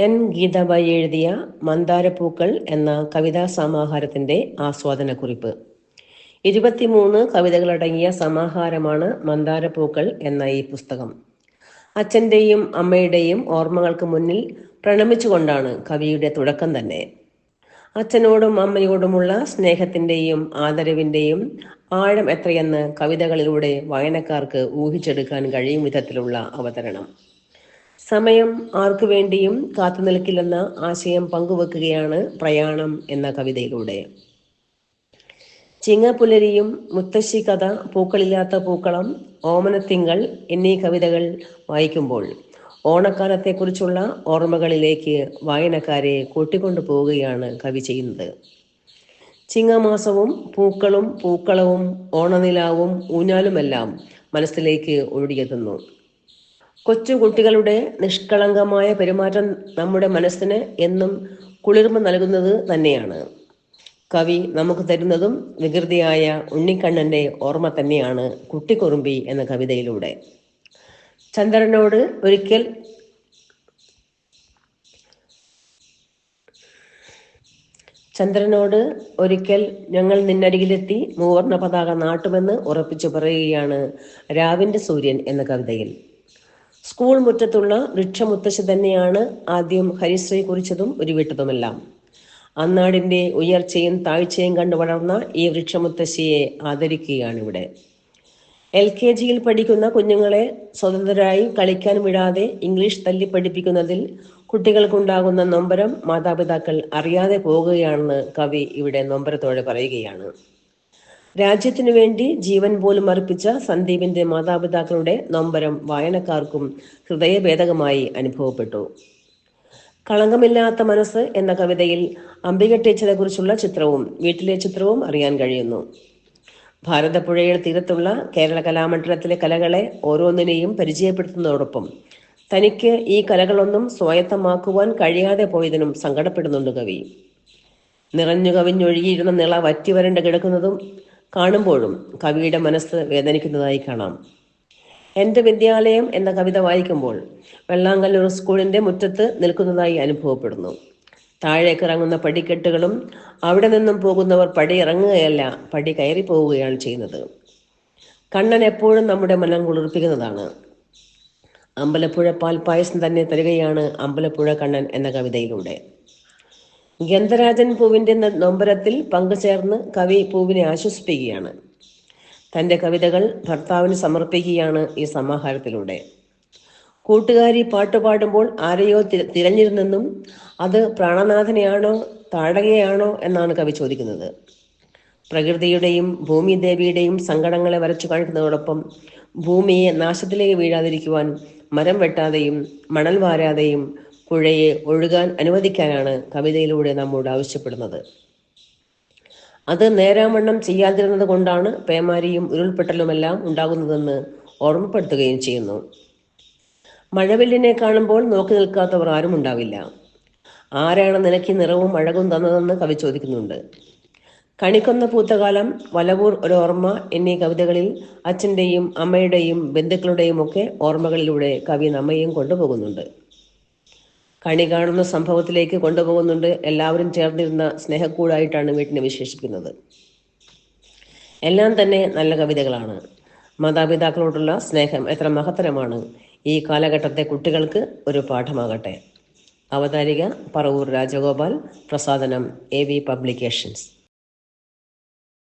N ഗീതാബായി എഴുതിയ മന്ദാരപ്പൂക്കൾ എന്ന കവിതാ സമാഹാരത്തിന്റെ ആസ്വാദനക്കുറിപ്പ്. ഇരുപത്തിമൂന്ന് കവിതകളടങ്ങിയ സമാഹാരമാണ് മന്ദാരപ്പൂക്കൾ എന്ന ഈ പുസ്തകം. അച്ഛന്റെയും അമ്മയുടെയും ഓർമ്മകൾക്ക് മുന്നിൽ പ്രണമിച്ചുകൊണ്ടാണ് കവിയുടെ തുടക്കം തന്നെ. അച്ഛനോടും അമ്മയോടുമുള്ള സ്നേഹത്തിന്റെയും ആദരവിന്റെയും ആഴം എത്രയെന്ന് കവിതകളിലൂടെ വായനക്കാർക്ക് ഊഹിച്ചെടുക്കാൻ കഴിയും വിധത്തിലുള്ള അവതരണം. സമയം ആർക്കു വേണ്ടിയും കാത്തു നിൽക്കില്ലെന്ന ആശയം പങ്കുവെക്കുകയാണ് പ്രയാണം എന്ന കവിതയിലൂടെ. ചിങ്ങപ്പുലരിയും മുത്തശ്ശി കഥ പൂക്കളില്ലാത്ത പൂക്കളം ഓമനത്തിങ്കൾ എന്നീ കവിതകൾ വായിക്കുമ്പോൾ ഓണക്കാലത്തെക്കുറിച്ചുള്ള ഓർമ്മകളിലേക്ക് വായനക്കാരെ കൂട്ടിക്കൊണ്ടു പോവുകയാണ് കവി ചെയ്യുന്നത്. ചിങ്ങമാസവും പൂക്കളും പൂക്കളവും ഓണനിലാവും ഊഞ്ഞാലുമെല്ലാം മനസ്സിലേക്ക് ഒഴുകിയെത്തുന്നു. കൊച്ചു കുട്ടികളുടെ നിഷ്കളങ്കമായ പെരുമാറ്റം നമ്മുടെ മനസ്സിന് എന്നും കുളിർമ നൽകുന്നത് തന്നെയാണ്. കവി നമുക്ക് തരുന്നതും വികൃതിയായ ഉണ്ണിക്കണ്ണന്റെ ഓർമ്മ തന്നെയാണ് കുട്ടിക്കുറുമ്പി എന്ന കവിതയിലൂടെ. ചന്ദ്രനോട് ഒരിക്കൽ ചന്ദ്രനോട് ഒരിക്കൽ ഞങ്ങൾ നിന്നരികിലെത്തി മൂവർണ പതാക നാട്ടുമെന്ന് ഉറപ്പിച്ചു പറയുകയാണ് രാവിന്റെ സൂര്യൻ എന്ന കവിതയിൽ. സ്കൂൾ മുറ്റത്തുള്ള വൃക്ഷമുത്തശ്ശി തന്നെയാണ് ആദ്യം ഹരിശ്രീ കുറിച്ചതും ഉരുവിട്ടതുമെല്ലാം. അന്നാടിന്റെ ഉയർച്ചയും താഴ്ചയും കണ്ടു വളർന്ന ഈ വൃക്ഷമുത്തശ്ശിയെ ആദരിക്കുകയാണ് ഇവിടെ. എൽ കെ ജിയിൽ പഠിക്കുന്ന കുഞ്ഞുങ്ങളെ സ്വതന്ത്രരായി കളിക്കാൻ വിടാതെ ഇംഗ്ലീഷ് തല്ലി പഠിപ്പിക്കുന്നതിൽ കുട്ടികൾക്കുണ്ടാകുന്ന നൊമ്പരം മാതാപിതാക്കൾ അറിയാതെ പോകുകയാണെന്ന് കവി ഇവിടെ നൊമ്പരത്തോടെ പറയുകയാണ്. രാജ്യത്തിനു വേണ്ടി ജീവൻ പോലും അർപ്പിച്ച സന്ദീപിന്റെ മാതാപിതാക്കളുടെ നൊമ്പരം വായനക്കാർക്കും ഹൃദയഭേദകമായി അനുഭവപ്പെട്ടു. കളങ്കമില്ലാത്ത മനസ്സ് എന്ന കവിതയിൽ അംബിക ടീച്ചറെ കുറിച്ചുള്ള ചിത്രവും വീട്ടിലെ ചിത്രവും അറിയാൻ കഴിയുന്നു. ഭാരതപ്പുഴയുടെ തീരത്തുള്ള കേരള കലാമണ്ഡലത്തിലെ കലകളെ ഓരോന്നിനെയും പരിചയപ്പെടുത്തുന്നതോടൊപ്പം തനിക്ക് ഈ കലകളൊന്നും സ്വായത്തമാക്കുവാൻ കഴിയാതെ പോയതിനും സങ്കടപ്പെടുന്നുണ്ട് കവി. നിറഞ്ഞു കവിഞ്ഞൊഴുകിയിരുന്ന നിള വറ്റി വരണ്ട് കിടക്കുന്നതും കാണുമ്പോഴും കവിയുടെ മനസ്സ് വേദനിക്കുന്നതായി കാണാം. എന്റെ വിദ്യാലയം എന്ന കവിത വായിക്കുമ്പോൾ വെള്ളാങ്കല്ലൂർ സ്കൂളിന്റെ മുറ്റത്ത് നിൽക്കുന്നതായി അനുഭവപ്പെടുന്നു. താഴേക്ക് ഇറങ്ങുന്ന പടിക്കെട്ടുകളും അവിടെ നിന്നും പോകുന്നവർ പടി ഇറങ്ങുകയല്ല പടി കയറി പോവുകയാണ് ചെയ്യുന്നത്. കണ്ണൻ എപ്പോഴും നമ്മുടെ മനം കുളിർപ്പിക്കുന്നതാണ്. അമ്പലപ്പുഴ പായസം തന്നെ തരികയാണ് അമ്പലപ്പുഴ കണ്ണൻ എന്ന കവിതയിലൂടെ. ഗന്ധരാജൻ പൂവിന്റെ നൊമ്പരത്തിൽ പങ്കുചേർന്ന് കവി പൂവിനെ ആശ്വസിപ്പിക്കുകയാണ്. തന്റെ കവിതകൾ ഭർത്താവിന് സമർപ്പിക്കുകയാണ് ഈ സമാഹാരത്തിലൂടെ. കൂട്ടുകാരി പാട്ടുപാടുമ്പോൾ ആരെയോ തിരഞ്ഞിരുന്നെന്നും അത് പ്രാണനാഥനെയാണോ താടകയാണോ എന്നാണ് കവി ചോദിക്കുന്നത്. പ്രകൃതിയുടെയും ഭൂമിദേവിയുടെയും സങ്കടങ്ങളെ വരച്ചു കാണിക്കുന്നതോടൊപ്പം ഭൂമിയെ നാശത്തിലേക്ക് വീഴാതിരിക്കുവാൻ മരം വെട്ടാതെയും മണൽ വാരാതെയും പുഴയെ ഒഴുകാൻ അനുവദിക്കാനാണ് കവിതയിലൂടെ നമ്മോട് ആവശ്യപ്പെടുന്നത്. അത് നേരാമണ്ണം ചെയ്യാതിരുന്നത് കൊണ്ടാണ് പേമാരിയും ഉരുൾപൊട്ടലുമെല്ലാം ഉണ്ടാകുന്നതെന്ന് ഓർമ്മപ്പെടുത്തുകയും ചെയ്യുന്നു. മഴവില്ലിനെ കാണുമ്പോൾ നോക്കി നിൽക്കാത്തവർ ആരും ഉണ്ടാവില്ല. ആരാണ് നിനക്ക് നിറവും അഴകും തന്നതെന്ന് കവി ചോദിക്കുന്നുണ്ട്. കണിക്കൊന്ന പൂത്തകാലം വലവൂർ ഒരു ഓർമ്മ എന്നീ കവിതകളിൽ അച്ഛന്റെയും അമ്മയുടെയും ബന്ധുക്കളുടെയും ഒക്കെ ഓർമ്മകളിലൂടെ കവി നമ്മയും കൊണ്ടുപോകുന്നുണ്ട്. കണി കാണുന്ന സംഭവത്തിലേക്ക് കൊണ്ടുപോകുന്നുണ്ട്. എല്ലാവരും ചേർന്നിരുന്ന സ്നേഹക്കൂടായിട്ടാണ് വീട്ടിനെ വിശേഷിപ്പിക്കുന്നത്. എല്ലാം തന്നെ നല്ല കവിതകളാണ്. മാതാപിതാക്കളോടുള്ള സ്നേഹം എത്ര മഹത്തരമാണ്. ഈ കാലഘട്ടത്തെ കുട്ടികൾക്ക് ഒരു പാഠമാകട്ടെ. അവതാരിക പറവൂർ രാജഗോപാൽ പ്രസാദനം എ വി പബ്ലിക്കേഷൻസ്.